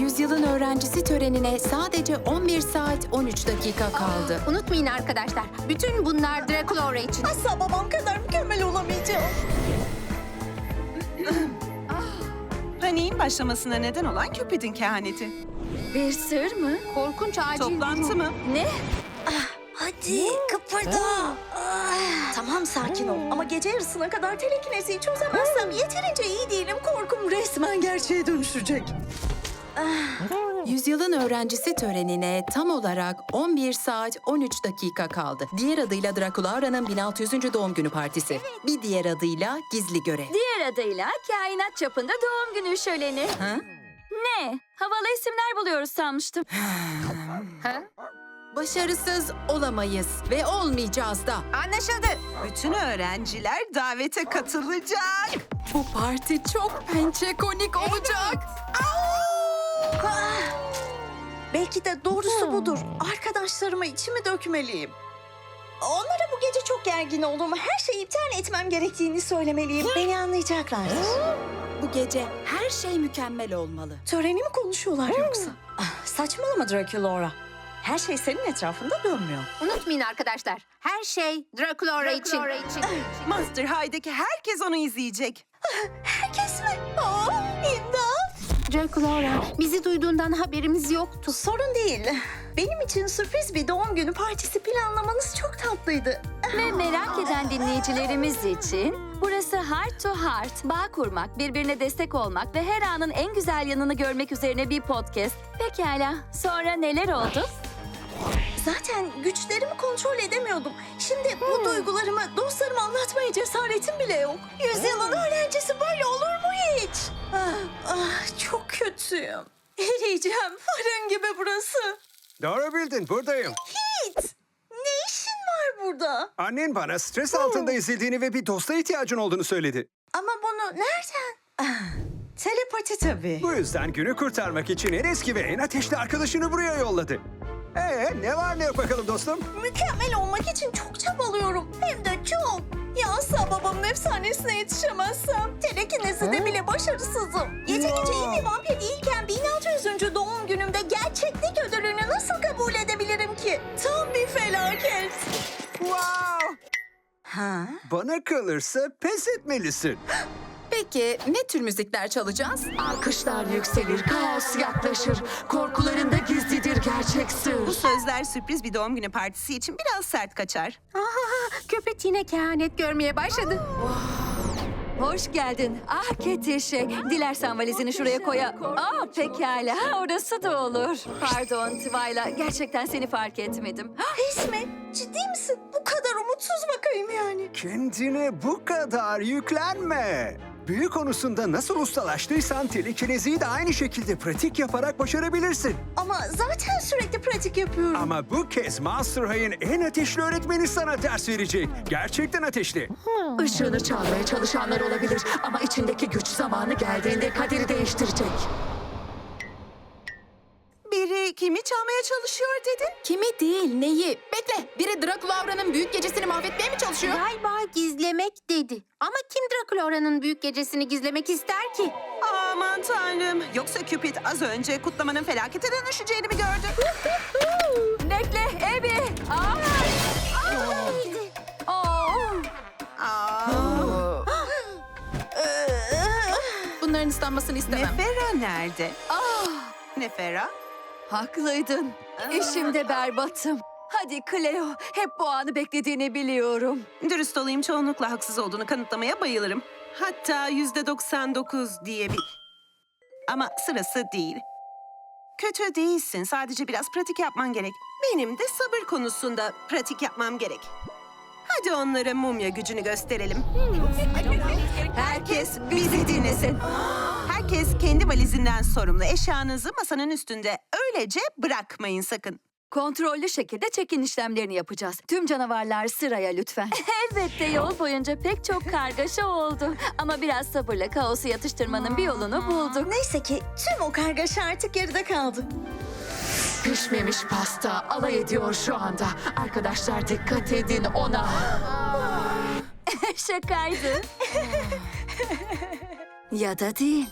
Yüzyılın öğrencisi törenine sadece 11 saat 13 dakika kaldı. Unutmayın arkadaşlar, bütün bunlar Draculaura için. Asla babam kadar mükemmel olamayacağım. Paniğin başlamasına neden olan Cupid'in kehaneti. Bir sır mı? Korkunç acil Toplantı durum. mı? Ne? Hadi kıpırda. Ah, Tamam sakin ol ama gece yarısına kadar telekinesiyi çözemezsem yeterince iyi değilim. Korkum resmen gerçeğe dönüşecek. Yüzyılın öğrencisi törenine tam olarak 11 saat 13 dakika kaldı. Diğer adıyla Draculaura'nın 1600. doğum günü partisi. Bir diğer adıyla gizli görev. Diğer adıyla kainat çapında doğum günü şöleni. Ha? Ne? Havalı isimler buluyoruz sanmıştım. Başarısız olamayız ve olmayacağız da. Anlaşıldı. Bütün öğrenciler davete katılacak. Bu parti çok pençe konik olacak. Belki de doğrusu budur. Arkadaşlarıma içimi dökmeliyim. Onlara bu gece çok gergin olduğumu, her şeyi iptal etmem gerektiğini söylemeliyim. Beni anlayacaklardır. Bu gece her şey mükemmel olmalı. Töreni mi konuşuyorlar yoksa? Ah, saçmalama Draculaura. Her şey senin etrafında dönmüyor. Unutmayın arkadaşlar, her şey Draculaura için. Monster High'daki herkes onu izleyecek. Herkes mi? Aa, imdat. Draculaura, bizi duyduğundan haberimiz yoktu. Sorun değil. Benim için sürpriz bir doğum günü partisi planlamanız çok tatlıydı. Ve merak eden dinleyicilerimiz için burası Heart to Heart, bağ kurmak, birbirine destek olmak ve her anın en güzel yanını görmek üzerine bir podcast. Pekala, sonra neler oldu? Zaten güçlerimi kontrol edemiyordum. Şimdi bu duygularımı dostlarıma anlatmaya cesaretim bile yok. Yüzyılın öğrencisi böyle Eriyeceğim. Fırın gibi burası. Doğru bildin, buradayım. Hit! Ne işin var burada? Annen bana stres altında ezildiğini ve bir dosta ihtiyacın olduğunu söyledi. Ama bunu nereden? Ah, telepati tabii. Bu yüzden günü kurtarmak için en eski ve en ateşli arkadaşını buraya yolladı. Ee, ne var ne yok bakalım dostum? Mükemmel olmak için çok çabalıyorum. Hem de çok. Ya asla babamın efsanesine yetişemezsem. Telekineside bile başarısızım. Gece gece iyi bir vampir değilken 1600. doğum günümde gerçeklik ödülünü nasıl kabul edebilirim ki? Tam bir felaket. Wow! Ha? Bana kalırsa pes etmelisin. Peki ne tür müzikler çalacağız? Alkışlar yükselir, kaos yaklaşır. Korkularında gizlidir gerçek Bu sır. sözler sürpriz bir doğum günü partisi için biraz sert kaçar. Köpek yine kehanet görmeye başladı. Hoş geldin. Ah Ketişe. Dilersen valizini şuraya koya. Aa pekala, orası da olur. Pardon Twyla, gerçekten seni fark etmedim. Mi? Ciddi misin? Bu kadar umutsuz bakayım yani. Kendine bu kadar yüklenme. Büyü konusunda nasıl ustalaştıysan telekineziyi de aynı şekilde pratik yaparak başarabilirsin. Ama zaten sürekli pratik yapıyorum. Ama bu kez Master High'ın en ateşli öğretmeni sana ders verecek. Gerçekten ateşli. Işığını çalmaya çalışanlar olabilir ama içindeki güç zamanı geldiğinde kaderi değiştirecek. Kimi çalmaya çalışıyor dedin? Kimi değil, neyi? Bekle, biri Draculaura'nın büyük gecesini mahvetmeye mi çalışıyor? Galiba gizlemek dedi. Ama kim Draculaura'nın büyük gecesini gizlemek ister ki? Aman tanrım. Yoksa Cupid az önce kutlamanın felakete dönüşeceğini mi gördü? Bekle, Ebi. Aa! Oo! Aa, Bunların ıslanmasını istemem. Nefera nerede? Ah! Nefera? Haklıydın. İşimde berbatım. Hadi Cleo, hep bu anı beklediğini biliyorum. Dürüst olayım çoğunlukla haksız olduğunu kanıtlamaya bayılırım. Hatta yüzde 99 diyebil. Ama sırası değil. Kötü değilsin. Sadece biraz pratik yapman gerek. Benim de sabır konusunda pratik yapmam gerek. Hadi onlara mumya gücünü gösterelim. Herkes bizi dinlesin. Herkes kendi valizinden sorumlu. Eşyanızı masanın üstünde öylece bırakmayın sakın. Kontrollü şekilde check-in işlemlerini yapacağız. Tüm canavarlar sıraya lütfen. Elbette yol boyunca pek çok kargaşa oldu. Ama biraz sabırla kaosu yatıştırmanın bir yolunu bulduk. Neyse ki tüm o kargaşa artık geride kaldı. Pişmemiş pasta alay ediyor şu anda. Arkadaşlar dikkat edin ona. Şakaydı. ya da değil.